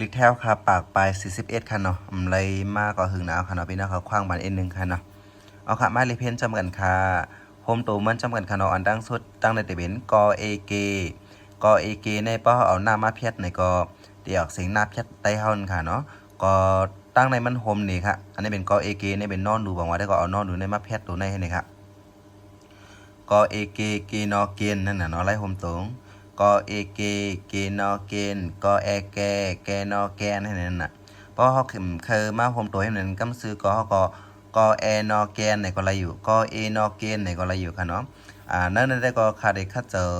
ลิกแถวค่ะปากปลาย41ค่ะเนาะอำไรมากก็หึงหนาวค่ะเนาะพี่น้องเขาคว้างบานเอ็นหนึ่งค่ะเนาะเอาค่ะมาเลเพนจำกันค่ะโฮมตูมันจำกันค่ะเนาะอันตั้งสุดตั้งในตะเบนกอเอเกกอเอเกในป้อเอาหน้ามาเพียดในก็เดี๋ยวเสียงหน้าเพียดใต้เฮานั่นค่ะเนาะก็ตั้งในมันโฮมนี่ค่ะอันนี้เป็นกอเอเกนี่เป็นนอนดูบอกว่าได้ก็เอานอนดูในมาเพียดตัวในให้นี่ค่ะกอเอเกเกนอเกนนั่นน่ะเนาะไล่โฮมตรง กอเอเกเกนอเกนกอแอแกแกนอแกนให้นั่นน่ะเพราะเขาคือเคยมาผมตัวให้นั่นกำซื้อก็เขาก็กอแอนอแกนไหนก็อะไรอยู่กอเอนอเกนไหนก็อะไรอยู่ค่ะเนาะอ่านั่นได้ก็คาเด็กคัดเจอ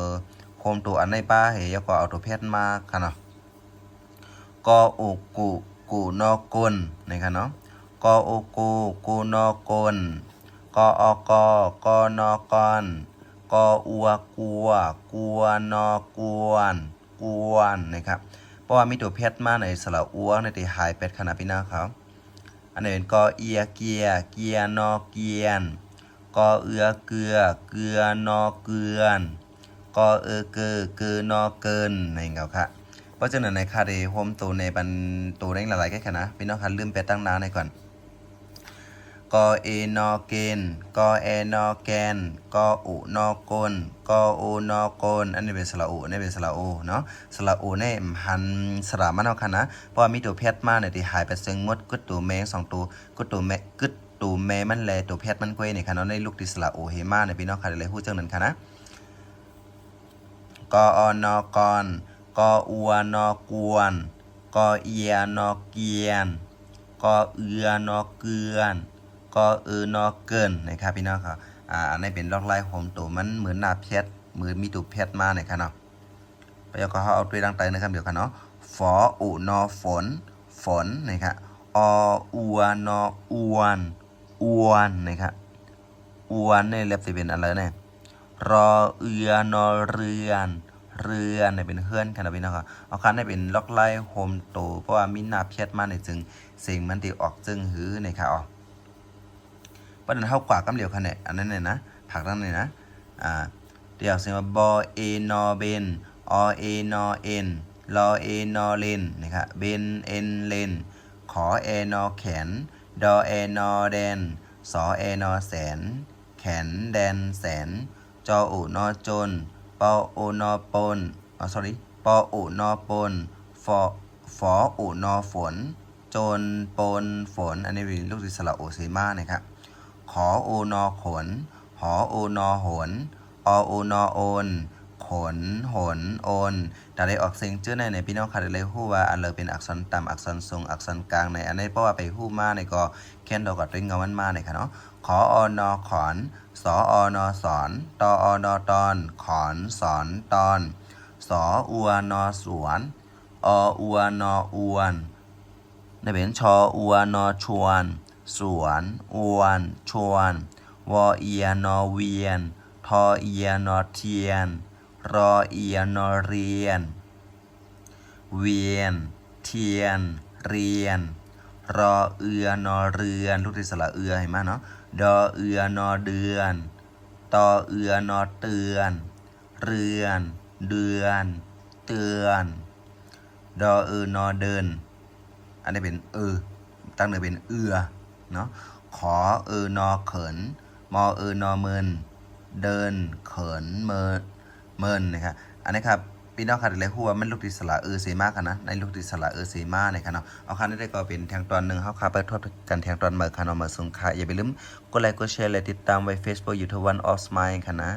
โคมตัวอันในป้าเหียก็เอาตัวเพชรมาค่ะเนาะกออุกุกูนอกลนะครับเนาะกออุกูกูนอกลกออกกอนอกร กออัวกัวกัวนอกวนกวนนะครับเพราะว่ามีตัวเพชรมาในสระอัวในที่หายเป็ดขนาดพี่น้าเขาอันนี้เป็นกอเอียเกียเกียนอเกียนกอเอือเกลือเกลือนอเกลือนกอเออเกอเกอนอเกินในเงาค่ะเพราะฉะนั้นในคาเดโฮมตัวในบันตัวเร่งหลายๆแค่นะพี่น้องคันลืมไปตั้งนานในก่อน กอเอนอเกนกอแอนอแกนกออุนอกลกอโอนอกลอันนี้เป็นสระอุอันนี้เป็นสระอุเนาะสระอุเนี่ยหันสระมันเอาค่ะนะเพราะว่ามีตัวเพชรมาเนี่ยที่หายไปซึ่งมดกึดตัวแมงสองตัวกึดตัวแมกึดตัวแม่มันแลตัวเพชรมันกวยเนี่ยค่ะเนาะในลูกที่สระอุเฮมาเนี่ยพี่น้องค่ะเลยพูดจังนั้นค่ะนะกออนอกรกออัวนอกวนกอเอียนอเกียนกอเอือนอเกือน ก็เออนอเกินนะครับพี่น้องครับอ่าอันนี้เป็นลอกลายโฮมตัวมันเหมือนหน้าเพชรเหมือนมีตัวเพชรมาเนี่ยครับเนาะไปเอาก็เอาตัวดังไตนะครับเดี๋ยวครับเนาะฝออุนอฝน ฝนนะครับออัวนออวนอวนนะครับอวนเนี่ยเล็บจะเป็นอะไรเนี่ยรอเอือนอเรือนเรือนเนี่ยเป็นเฮือนกันนะพี่น้องครับเอาคันให้เป็นล็อกไล่โฮมโตเพราะว่ามีหน้าเพชรมาเนี่ยจึงเสียงมันตีออกจึงหือเนี่ยครับ อ๋อประเด็นเท่ากว่ากำเหลียวคะแนนอันนั้นเนี่ยนะผักนั่นเลยนะอ่าเดี๋ยวเสียงว่าบอเอนอเบนอเอนอเอ็นลอเอนอเลนนะครับเบนเอนเลนขอเอนอแขน ดอเอนอแดน สอเอนอแสน แขนแดนแสน จออุนอจน ปออุนอปนอ๋อ sorry ปออุนอปนฟอฟออุนอฝน จนปนฝน อันนี้เป็นลูกศิษย์สระโอเซมานะครับ ขอโอนอขน หอโอนอหน อโอนอโอน ขน หน โอนแต่ได้ออกเสียงชื่อในในพี่น้องค่ะได้เลยฮู้ว่าอันเลยเป็นอักษรต่ำอักษรทรงอักษรกลางในอันนี้เพราะว่าไปฮู้มาในก็แค่นดอกกับเร่งเงามันมาในค่ะเนาะขออนอขอน สออนอสอนตออนอตอน ขอนสอนตอน สออัวนอสวนออัวนออวนในเป็นชออัวนอชวน สวนอวน ชวน วอเอียนอเวียน ทอเอียนอเทียน รอเอียนอเรียน เวียน เทียน เรียน รอเอือนอเรือนลูกที่สระเอือเห็นไหมเนาะ ดอเอือนอเดือน ตอเอือนอเตือน เรือน เดือน เตือน ดอเอือนอเดิน อันนี้เป็นเออตั้งเลยเป็นเอือ เนาะขอเออนอเขิน มอเออนอเมิน เดินเขินเมินเมินนะครับอันนี้ครับพี่น้องค่ะเลยหัวมันลูกติสระเออเซมากันนะในลูกติสระเออเซมาเนี่ยค่ะเนาะเอาคันนี้ได้ก็เป็นแทงตอนหนึ่งเขาค่ะไปทดกันแทงตอนเมื่อค่ะเนาะเมาส่งค่ะอย่าไปลืมกดไลค์กดแชร์และติดตามไว้ Facebook YouTube One of Smile ค่ะนะ